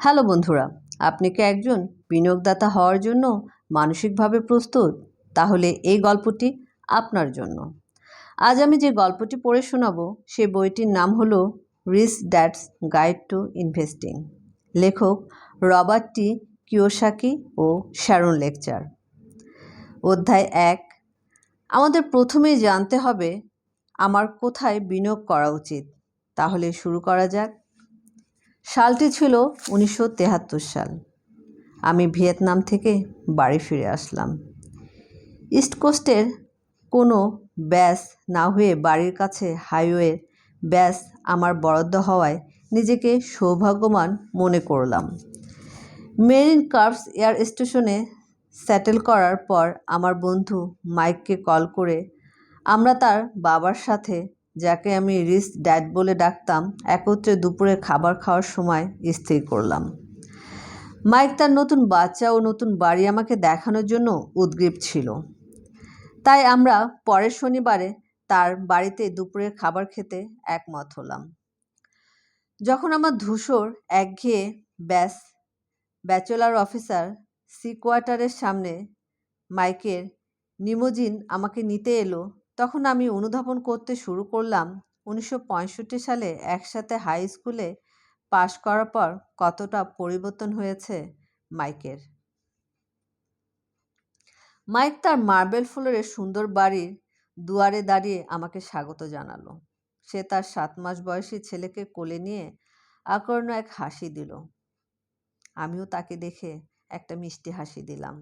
Hello বন্ধুরা, আপনি কি একজন বিনিয়োগদাতা হওয়ার জন্য মানসিকভাবে প্রস্তুত? তাহলে এই গল্পটি আপনার জন্য। আজ আমি যে গল্পটি পড়ে শোনাবো, সে বইটির নাম হলো rich dad's guide to investing. লেখক রবার্ট টি কিওসাকি ও শ্যারন লেকচার। অধ্যায় এক, আমাদের প্রথমেই জানতে হবে, আমার কোথায় বিনিয়োগ করা উচিত? তাহলে শুরু করা যাক। সালটি ছিল উনিশশো তেহাত্তর সাল। আমি ভিয়েতনাম থেকে বাড়ি ফিরে আসলাম। ইস্ট কোস্টের কোনো ব্যাস না হয়ে বাড়ির কাছে হাইওয়ের ব্যাস আমার বরাদ্দ হওয়ায় নিজেকে সৌভাগ্যবান মনে করলাম। মেরিন কার্ভস এয়ার স্টেশনে সেটেল করার পর আমার বন্ধু মাইককে কল করে আমরা তার বাবার সাথে যাকে আমি রিস ড্যাড বলে ডাকতাম, একত্রে দুপুরে খাবার খাওয়ার সময় স্থির করলাম। মাইক তার নতুন বাচ্চা ও নতুন বাড়ি আমাকে দেখানোর জন্য উদ্গ্রীব ছিল। তাই আমরা পরের শনিবারে তার বাড়িতে দুপুরের খাবার খেতে একমত হলাম। যখন আমার ধূসর, একঘেয়ে ব্যাস, ব্যাচেলার অফিসার সি কোয়ার্টারের সামনে মাইকের নিমোজিন আমাকে নিতে এলো তখন আমি অনুধাবন করতে শুরু করলাম, উনিশশো পঁয়ষট্টি সালে একসাথে হাই স্কুলে পাশ করার পর কতটা পরিবর্তন হয়েছে মাইকের। মাইক তার মার্বেল ফ্লোরের সুন্দর বাড়ির দুয়ারে দাঁড়িয়ে আমাকে স্বাগত জানালো। সে তার সাত মাস বয়সী ছেলেকে কোলে নিয়ে আকর্ণ এক হাসি দিল। আমিও তাকে দেখে একটা মিষ্টি হাসি দিলাম।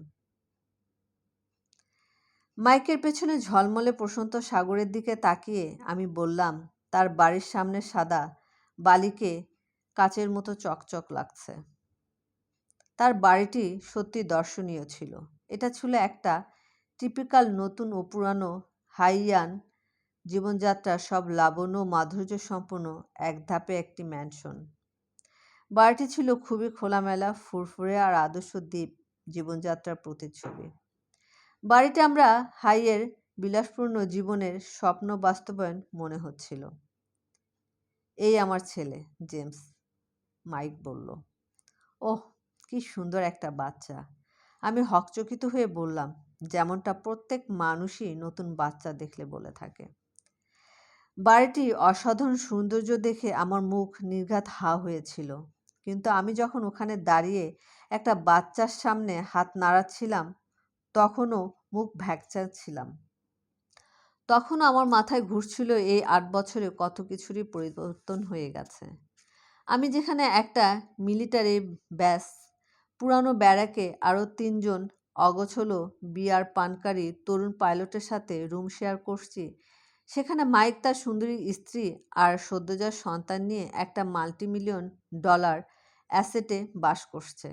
মাইকের পেছনে ঝলমলে প্রশান্ত সাগরের দিকে তাকিয়ে আমি বললাম, তার বাড়ির সামনে সাদা, বালিকে কাচের মতো চকচক লাগছে। তার বাড়িটি সত্যি দর্শনীয় ছিল। এটা ছিল একটা টিপিক্যাল নতুন ও পুরানো হাইয়ান জীবনযাত্রা সব লাবণ্য মাধুর্য সম্পন্ন এক ধাপে একটি ম্যানশন বাড়িটি ছিল খুবই খোলামেলা, ফুরফুরে আর আদর্শ দ্বীপ জীবনযাত্রার প্রতিচ্ছবি। বাড়িতে আমরা হাইয়ের বিলাসপূর্ণ জীবনের স্বপ্ন বাস্তবায়ন মনে হচ্ছিল। এই আমার ছেলে, জেমস মাইক বলল। ওহ, কি সুন্দর একটা বাচ্চা। আমি হকচকিত হয়ে বললাম, যেমনটা প্রত্যেক মানুষই নতুন বাচ্চা দেখলে বলে থাকে। বাড়িটি অসাধারণ সৌন্দর্য দেখে আমার মুখ নির্ঘাত হা হয়েছিল। কিন্তু আমি যখন ওখানে দাঁড়িয়ে একটা বাচ্চার সামনে হাত নাড়াচ্ছিলাম তখনও মুখ ছিলাম। তখন আমার মাথায় ঘুরছিল এই আট বছরে কত কিছুরই পরিবর্তন হয়ে গেছে। আমি যেখানে একটা মিলিটারি ব্যাস, পুরানো ব্যারাকে আরও তিনজন অগোছলো বিয়ার পানকারী তরুণ পাইলটের সাথে রুম শেয়ার করছি, সেখানে মাইক তার সুন্দরী স্ত্রী আর সদ্যজাত সন্তান নিয়ে একটা মাল্টিমিলিয়ন ডলার অ্যাসেটে বাস করছে।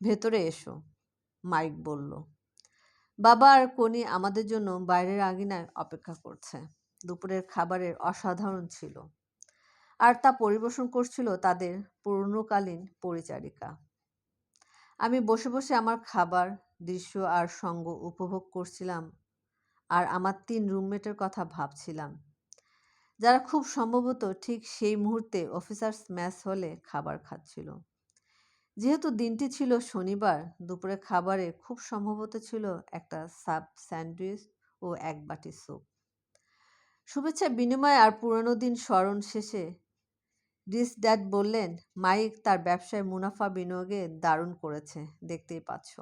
ভেতরে এসো। মাইক বলল, বাবা আর কনি আমাদের জন্য বাইরের আঙিনায় অপেক্ষা করছে। দুপুরের খাবারের অসাধারণ ছিল। আর তা পরিবেশন করছিল তাদের পুরনোকালীন পরিচারিকা। আমি বসে বসে আমার খাবার, দৃশ্য আর সঙ্গ উপভোগ করছিলাম আর আমার তিন রুমমেটের কথা ভাবছিলাম। যারা খুব সম্ভবত ঠিক সেই মুহূর্তে অফিসার্স ম্যাচ হলে খাবার খাচ্ছিল। যেহেতু দিনটি ছিল শনিবার দুপুরে খাবারে খুব সম্ভবত ছিল একটা সাব স্যান্ডউইচ ও এক বাটি স্যুপ। শুভেচ্ছা বিনিময় আর পুরনো দিন স্মরণ শেষে রিস ড্যাড বললেন, মাইক তার ব্যবসায় মুনাফা বিনিয়োগে দারুণ করেছে, দেখতেই পাচ্ছ।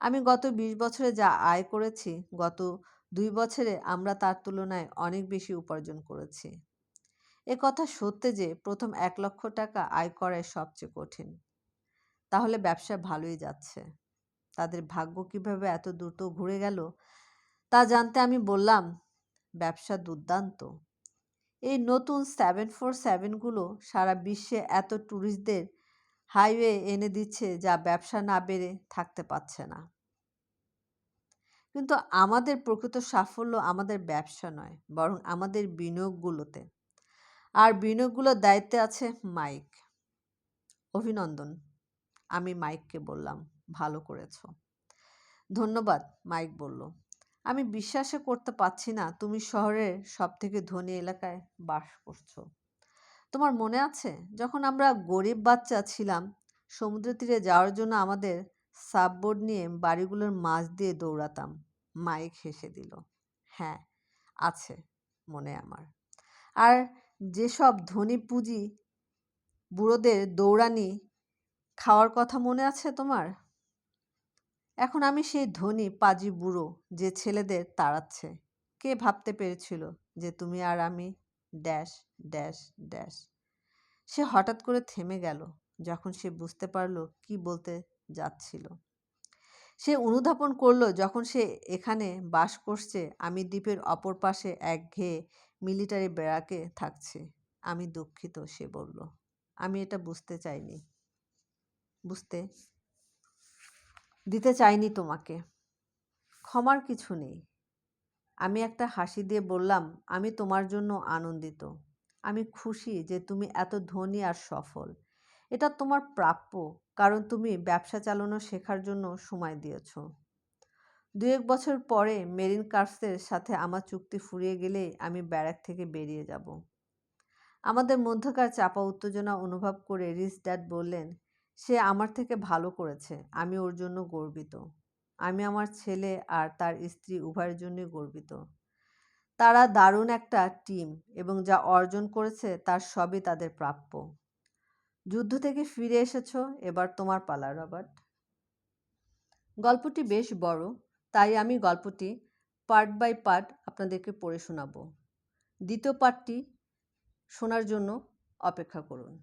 আমি গত বিশ বছরে যা আয় করেছি, গত দুই বছরে আমরা তার তুলনায় অনেক বেশি উপার্জন করেছি। এ কথা সত্যি যে প্রথম এক লক্ষ টাকা আয় করাই সবচেয়ে কঠিন। তাহলে ব্যবসা ভালোই যাচ্ছে। তাদের ভাগ্য কীভাবে এত দ্রুত ঘুরে গেল, তা জানতে আমি বললাম, ব্যবসা দুর্দান্ত। এই নতুন সেভেন ফোর সেভেনগুলো সারা বিশ্বে এত ট্যুরিস্টদের হাইওয়ে এনে দিচ্ছে যা ব্যবসা না বেড়ে থাকতে পারছে না। কিন্তু আমাদের প্রকৃত সাফল্য আমাদের ব্যবসা নয়, বরং আমাদের বিনিয়োগগুলোতে। আর বিনিয়োগগুলোর দায়িত্বে আছে মাইক। অভিনন্দন। আমি মাইককে বললাম, ভালো করেছ। ধন্যবাদ, মাইক বলল। আমি বিশ্বাসে করতে পারছি না, তুমি শহরের সব থেকে ধনী এলাকায় বাস করছ। তোমার মনে আছে, যখন আমরা গরিব বাচ্চা ছিলাম সমুদ্র তীরে যাওয়ার জন্য আমাদের সাববোর্ড নিয়ে বাড়িগুলোর মাঝ দিয়ে দৌড়াতাম? মাইক হেসে দিল। হ্যাঁ আছে, মনে আমার। আর যেসব ধনী পুঁজি বুড়োদের দৌড়ানি খাওয়ার কথা মনে আছে তোমার? এখন আমি সেই ধনী, পাজি বুড়ো যে ছেলেদের তাড়াচ্ছে। কে ভাবতে পেরেছিল যে তুমি আর আমি ড্যাশ ড্যাশ ড্যাশ? সে হঠাৎ করে থেমে গেল যখন সে বুঝতে পারল কি বলতে যাচ্ছিল। সে অনুধাবন করল যখন সে এখানে বাস করছে, আমি দ্বীপের অপর পাশে একঘেয়ে মিলিটারি বেড়াকে থাকছে। আমি দুঃখিত, সে বলল। আমি এটা বুঝতে চাইনি। বুঝতে দিতে চাইনি তোমাকে। ক্ষমার কিছু নেই। আমি একটা হাসি দিয়ে বললাম, আমি তোমার জন্য আনন্দিত। আমি খুশি যে তুমি এত ধনী আর সফল। এটা তোমার প্রাপ্য, কারণ তুমি ব্যবসা চালানো শেখার জন্য সময় দিয়েছ। দু এক বছর পরে মেরিন কার্সের সাথে আমার চুক্তি ফুরিয়ে গেলে আমি ব্যারাক থেকে বেরিয়ে যাব। আমাদের মধ্যকার চাপা উত্তেজনা অনুভব করে রিস ড্যাড বললেন সে আমার থেকে ভালো করেছে, আমি ওর জন্য গর্বিত। আমি আমার ছেলে আর তার স্ত্রী উভয়ের জন্যই গর্বিত। তারা দারুণ একটা টিম এবং যা অর্জন করেছে তার সবই তাদের প্রাপ্য। যুদ্ধ থেকে ফিরে এসেছ, এবার তোমার পালা, রবার্ট। গল্পটি বেশ বড়, তাই আমি গল্পটি পার্ট বাই পার্ট আপনাদেরকে পড়ে শোনাবো। দ্বিতীয় পার্টটি শোনার জন্য অপেক্ষা করুন।